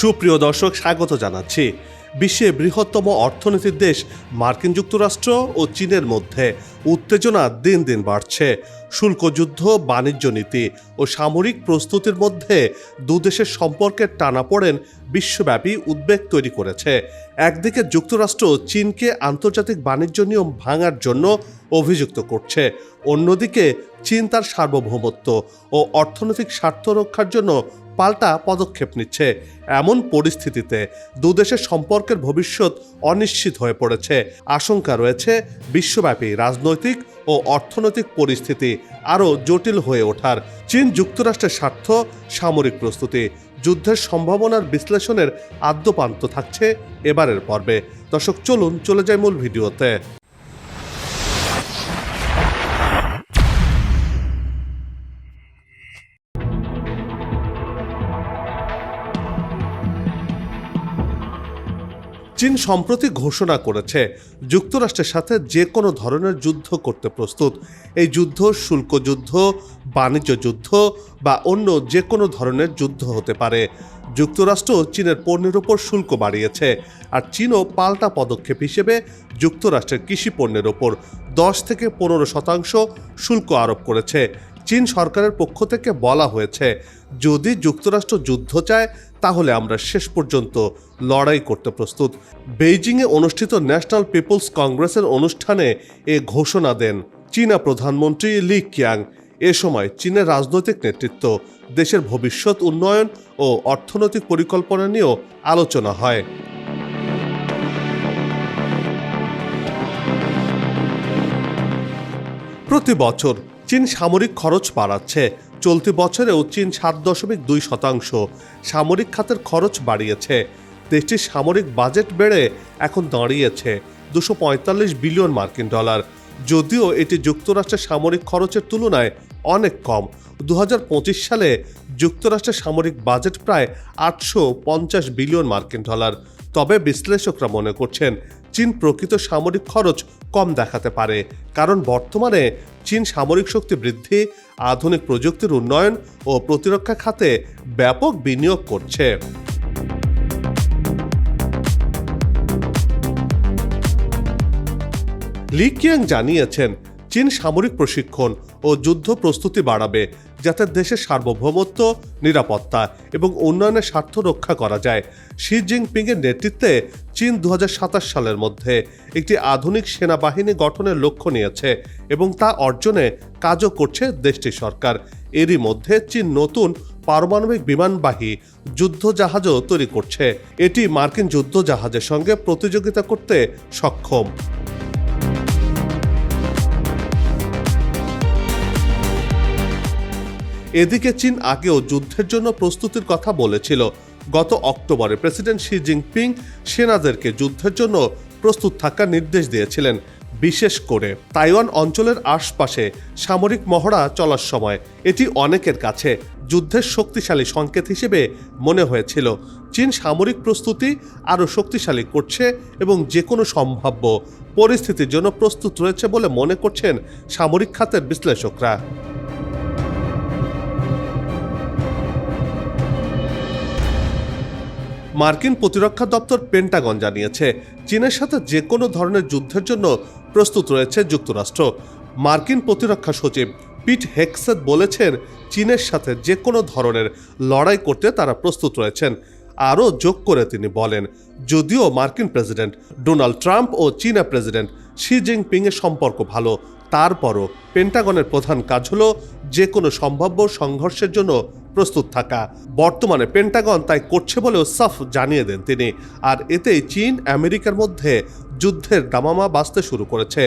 সুপ্রিয় দর্শক, স্বাগত জানাচ্ছি। বিশ্বে বৃহত্তম অর্থনীতির দেশ মার্কিন যুক্তরাষ্ট্র ও চীনের মধ্যে উত্তেজনা দিন দিন বাড়ছে। শুল্ক যুদ্ধ, বাণিজ্য নীতি ও সামরিক প্রস্তুতির মধ্যে দুদেশের সম্পর্কের টানাপোড়েন বিশ্বব্যাপী উদ্বেগ তৈরি করেছে। একদিকে যুক্তরাষ্ট্র চীনকে আন্তর্জাতিক বাণিজ্য নিয়ম ভাঙার জন্য অভিযুক্ত করছে, অন্যদিকে চীন তার সার্বভৌমত্ব ও অর্থনৈতিক স্বার্থ রক্ষার জন্য পাল্টা পদক্ষেপ নিচ্ছে। এমন পরিস্থিতিতে দুদেশের সম্পর্কের ভবিষ্যৎ অনিশ্চিত হয়ে পড়েছে। আশঙ্কা রয়েছে বিশ্বব্যাপী রাজনৈতিক ও অর্থনৈতিক পরিস্থিতি আরও জটিল হয়ে ওঠার। চীন যুক্তরাষ্ট্রের স্বার্থ, সামরিক প্রস্তুতি, যুদ্ধের সম্ভাবনার বিশ্লেষণের আদ্যপান্ত থাকছে এবারের পর্বে। দর্শক, চলুন চলে যায় মূল ভিডিওতে। চীন সম্প্রতি ঘোষণা করেছে যুক্তরাষ্ট্রের সাথে যে কোনো ধরনের যুদ্ধ করতে প্রস্তুত। এই যুদ্ধ শুল্ক যুদ্ধ, বাণিজ্য যুদ্ধ বা অন্য যে কোনো ধরনের যুদ্ধ হতে পারে। যুক্তরাষ্ট্র চীনের পণ্যের ওপর শুল্ক বাড়িয়েছে আর চীনও পাল্টা পদক্ষেপ হিসেবে যুক্তরাষ্ট্রের কৃষি পণ্যের ওপর দশ থেকে পনেরো শতাংশ শুল্ক আরোপ করেছে। চীন সরকারের পক্ষ থেকে বলা হয়েছে, যদি যুক্তরাষ্ট্র যুদ্ধ চায় তাহলে আমরা শেষ পর্যন্ত লড়াই করতে প্রস্তুত। বেইজিংয়ে অনুষ্ঠিত ন্যাশনাল পিপলস কংগ্রেসের অনুষ্ঠানে এ ঘোষণা দেন চীনা প্রধানমন্ত্রী লি কিয়াং। এ সময় চীনের রাজনৈতিক নেতৃত্ব, দেশের ভবিষ্যৎ উন্নয়ন ও অর্থনৈতিক পরিকল্পনা নিয়েও আলোচনা হয়। প্রতি বছর চীন সামরিক খরচ বাড়াচ্ছে চলতি বছরেও চীন সাত দশমিক দুই শতাংশ। সামরিক খাতের খরচ বাড়িয়েছে। দেশটির সামরিক বাজেট বেড়ে এখন দাঁড়িয়েছে দুশো পঁয়তাল্লিশ বিলিয়ন মার্কিন ডলার। যদিও এটি যুক্তরাষ্ট্রের সামরিক খরচের তুলনায় অনেক কম। দু হাজার পঁচিশ সালে যুক্তরাষ্ট্রের সামরিক বাজেট প্রায় আটশো পঞ্চাশ বিলিয়ন মার্কিন ডলার। তবে বিশ্লেষকরা মনে করছেন, চীন প্রকৃত সামরিক খরচ কম দেখাতে পারে। কারণ বর্তমানে চীন সামরিক শক্তি বৃদ্ধি, আধুনিক প্রযুক্তির উন্নয়ন ও প্রতিরক্ষা খাতে ব্যাপক বিনিয়োগ করছে। লি কিয়াং জানিয়েছেন, চীন সামরিক প্রশিক্ষণ ও যুদ্ধ প্রস্তুতি বাড়াবে যাতে দেশের সার্বভৌমত্ব, নিরাপত্তা এবং উন্নয়নের স্বার্থ রক্ষা করা যায়। শি জিনপিংয়ের নেতৃত্বে চীন দু হাজার সাতাশ সালের মধ্যে একটি আধুনিক সেনাবাহিনী গঠনের লক্ষ্য নিয়েছে এবং তা অর্জনে কাজও করছে দেশটির সরকার। এরই মধ্যে চীন নতুন পারমাণবিক বিমানবাহী যুদ্ধ জাহাজও তৈরি করছে। এটি মার্কিন যুদ্ধ জাহাজের সঙ্গে প্রতিযোগিতা করতে সক্ষম। এদিকে চীন আগেও যুদ্ধের জন্য প্রস্তুতির কথা বলেছিল। গত অক্টোবরে প্রেসিডেন্ট শি জিনপিং সেনাদেরকে যুদ্ধের জন্য প্রস্তুত থাকার নির্দেশ দিয়েছিলেন। বিশেষ করে তাইওয়ান অঞ্চলের আশপাশে সামরিক মহড়া চলার সময়। এটি অনেকের কাছে যুদ্ধের শক্তিশালী সংকেত হিসেবে মনে হয়েছিল। চীন সামরিক প্রস্তুতি আরও শক্তিশালী করছে এবং যে কোনো সম্ভাব্য পরিস্থিতির জন্য প্রস্তুত রয়েছে বলে মনে করছেন সামরিক খাতের বিশ্লেষকরা। মার্কিন প্রতিরক্ষা দপ্তর পেন্টাগন জানিয়েছে, চীনের সাথে যে কোনো ধরনের যুদ্ধের জন্য প্রস্তুত রয়েছে যুক্তরাষ্ট্র। মার্কিন প্রতিরক্ষা সচিব পিট হেক্সেট বলেছেন, চীনের সাথে যে কোনো ধরনের লড়াই করতে তারা প্রস্তুত রয়েছেন। আরও যোগ করে তিনি বলেন, যদিও মার্কিন প্রেসিডেন্ট ডোনাল্ড ট্রাম্প ও চীনা প্রেসিডেন্ট শি জিনপিং এর সম্পর্ক ভালো, তারপরও পেন্টাগনের প্রধান কাজ হলো যে কোনো সম্ভাব্য সংঘর্ষের জন্য প্রস্তুত থাকা। বর্তমানে পেন্টাগন তাই করছে বলেও সাফ জানিয়ে দেন তিনি। আর এতেই চীন, আমেরিকার মধ্যে যুদ্ধের দামামা বাঁচতে শুরু করেছে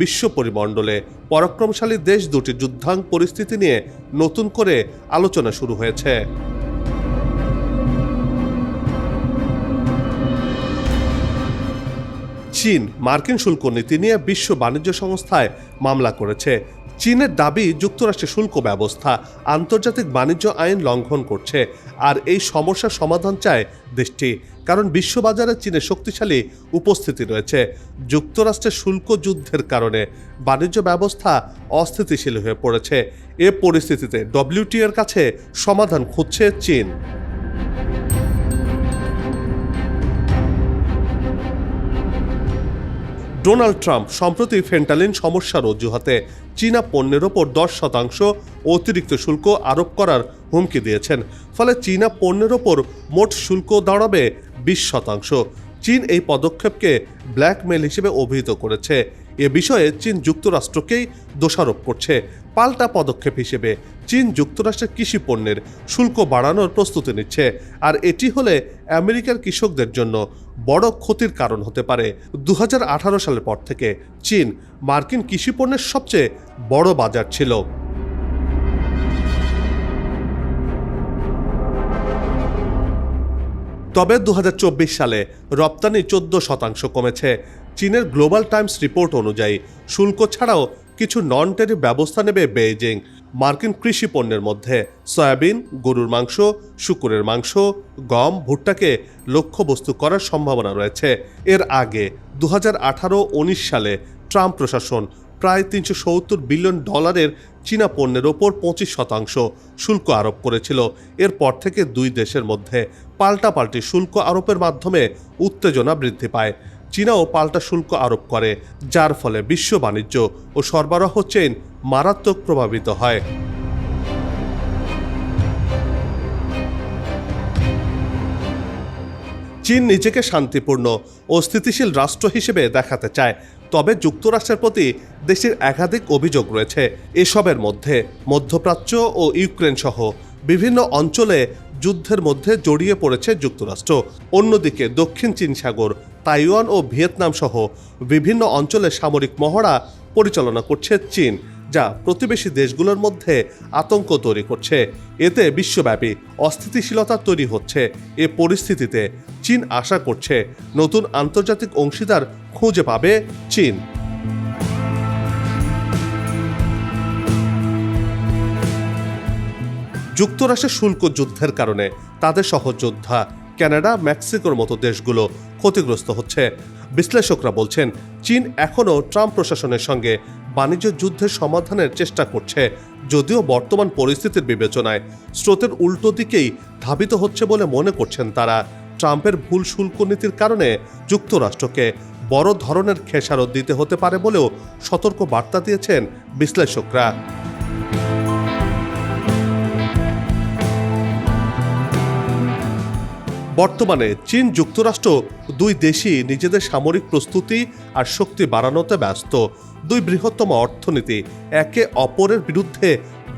বিশ্ব পরিমণ্ডলে। পরাক্রমশালী দেশ দুটি যুদ্ধাং পরিস্থিতি নিয়ে নতুন করে আলোচনা শুরু হয়েছে। চীন মার্কিন শুল্ক নীতি নিয়ে বিশ্ব বাণিজ্য সংস্থায় মামলা করেছে। চীনের দাবি যুক্তরাষ্ট্রের শুল্ক ব্যবস্থা, আন্তর্জাতিক বাণিজ্য আইন লঙ্ঘন করছে, আর এই সমস্যার সমাধান চায় দেশটি, কারণ বিশ্ববাজারে চীনের শক্তিশালী উপস্থিতি রয়েছে। যুক্তরাষ্ট্রের শুল্ক যুদ্ধের কারণে বাণিজ্য ব্যবস্থা অস্থিতিশীল হয়ে পড়েছে। এ পরিস্থিতিতে ডব্লিউটিএর কাছে সমাধান খুঁজছে চীন। ডোনাল্ড ট্রাম্প, সম্প্রতি ফেন্টালিন সমস্যার অজুহাতে চীনা পণ্যের ওপর দশ শতাংশ অতিরিক্ত শুল্ক আরোপ করার হুমকি দিয়েছেন। ফলে চীনা পণ্যের ওপর মোট শুল্ক দাঁড়াবে বিশ শতাংশ। চীন এই পদক্ষেপকে ব্ল্যাকমেল হিসেবে অভিহিত করেছে। এ বিষয়ে চীন যুক্তরাষ্ট্রকেই দোষারোপ করছে। পাল্টা পদক্ষেপ হিসেবে চীন যুক্তরাষ্ট্রের কৃষি পণ্যের শুল্ক বাড়ানোর প্রস্তুতি নিচ্ছে। আর এটি হলে আমেরিকার কৃষকদের জন্য বড় ক্ষতির কারণ হতে পারে। দু হাজার আঠারো সালের পর থেকে চীন মার্কিন কৃষি পণ্যের সবচেয়ে বড় বাজার ছিল। তবে দু হাজার চব্বিশ সালে রপ্তানি চোদ্দ শতাংশ কমেছে। চীনের গ্লোবাল টাইমস রিপোর্ট অনুযায়ী শুল্ক ছাড়াও কিছু নন টেরিফ ব্যবস্থা নেবে বেইজিং। মার্কিন কৃষি পণ্যের মধ্যে সয়াবিন, গরুর মাংস, শুকুরের মাংস, গম, ভুট্টাকে লক্ষ্যবস্তু করার সম্ভাবনা রয়েছে। এর আগে দু উনিশ সালে ট্রাম্প প্রশাসন প্রায় তিনশো সত্তর বিলিয়ন ডলারের চীনা পণ্যের ওপর পঁচিশ শতাংশ শুল্ক আরোপ করেছিল। এরপর থেকে দুই দেশের মধ্যে পাল্টাপাল্টি শুল্ক আরোপের মাধ্যমে উত্তেজনা বৃদ্ধি পায়। চীনাও পাল্টা শুল্ক আরোপ করে, যার ফলে বিশ্ব বাণিজ্য ও সরবরাহ চেইন মারাত্মক প্রভাবিত হয়। চীন নিজেকে শান্তিপূর্ণ ও স্থিতিশীল রাষ্ট্র হিসেবে দেখাতে চায়, তবে যুক্তরাষ্ট্রের প্রতি দেশের একাধিক অভিযোগ রয়েছে। এসবের মধ্যে মধ্যপ্রাচ্য ও ইউক্রেন সহ বিভিন্ন অঞ্চলে যুদ্ধের মধ্যে জড়িয়ে পড়েছে যুক্তরাষ্ট্র। অন্যদিকে দক্ষিণ চীন সাগর, তাইওয়ান ও ভিয়েতনাম সহ বিভিন্ন অঞ্চলে সামরিক মহড়া পরিচালনা করছে চীন, যা প্রতিবেশী দেশগুলোর মধ্যে আতঙ্ক তৈরি করছে। এতে বিশ্বব্যাপী অস্থিতিশীলতা তৈরি হচ্ছে। এ পরিস্থিতিতে চীন আশা করছে নতুন আন্তর্জাতিক অংশীদার খুঁজে পাবে চীন। যুক্তরাষ্ট্রের শুল্ক যুদ্ধের কারণে তাদের সহযোদ্ধা ক্যানাডা, মেক্সিকোর মতো দেশগুলো ক্ষতিগ্রস্ত হচ্ছে। বিশ্লেষকরা বলছেন, চীন এখনও ট্রাম্প প্রশাসনের সঙ্গে বাণিজ্য যুদ্ধের সমাধানের চেষ্টা করছে, যদিও বর্তমান পরিস্থিতির বিবেচনায় স্রোতের উল্টো দিকেই ধাবিত হচ্ছে বলে মনে করছেন তারা। ট্রাম্পের ভুল শুল্ক নীতির কারণে যুক্তরাষ্ট্রকে বড় ধরনের খেসারত দিতে হতে পারে বলেও সতর্ক বার্তা দিয়েছেন বিশ্লেষকরা। বর্তমানে চীন যুক্তরাষ্ট্র দুই দেশই নিজেদের সামরিক প্রস্তুতি আর শক্তি বাড়ানোতে ব্যস্ত। দুই বৃহত্তম অর্থনীতি একে অপরের বিরুদ্ধে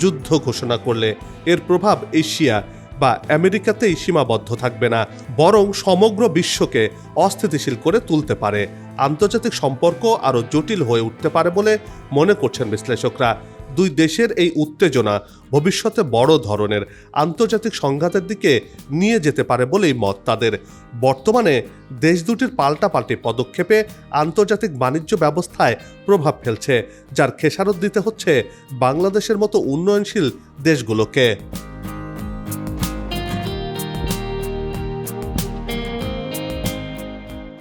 যুদ্ধ ঘোষণা করলে এর প্রভাব এশিয়া বা আমেরিকাতেই সীমাবদ্ধ থাকবে না, বরং সমগ্র বিশ্বকে অস্থিতিশীল করে তুলতে পারে। আন্তর্জাতিক সম্পর্ক আরও জটিল হয়ে উঠতে পারে বলে মনে করছেন বিশ্লেষকরা। দুই দেশের এই উত্তেজনা ভবিষ্যতে বড় ধরনের আন্তর্জাতিক সংঘাতের দিকে নিয়ে যেতে পারে বলেই মত তাদের। বর্তমানে দেশ দুটির পাল্টাপাল্টি পদক্ষেপে আন্তর্জাতিক বাণিজ্য ব্যবস্থায় প্রভাব ফেলছে, যার খেসারত দিতে হচ্ছে বাংলাদেশের মতো উন্নয়নশীল দেশগুলোকে।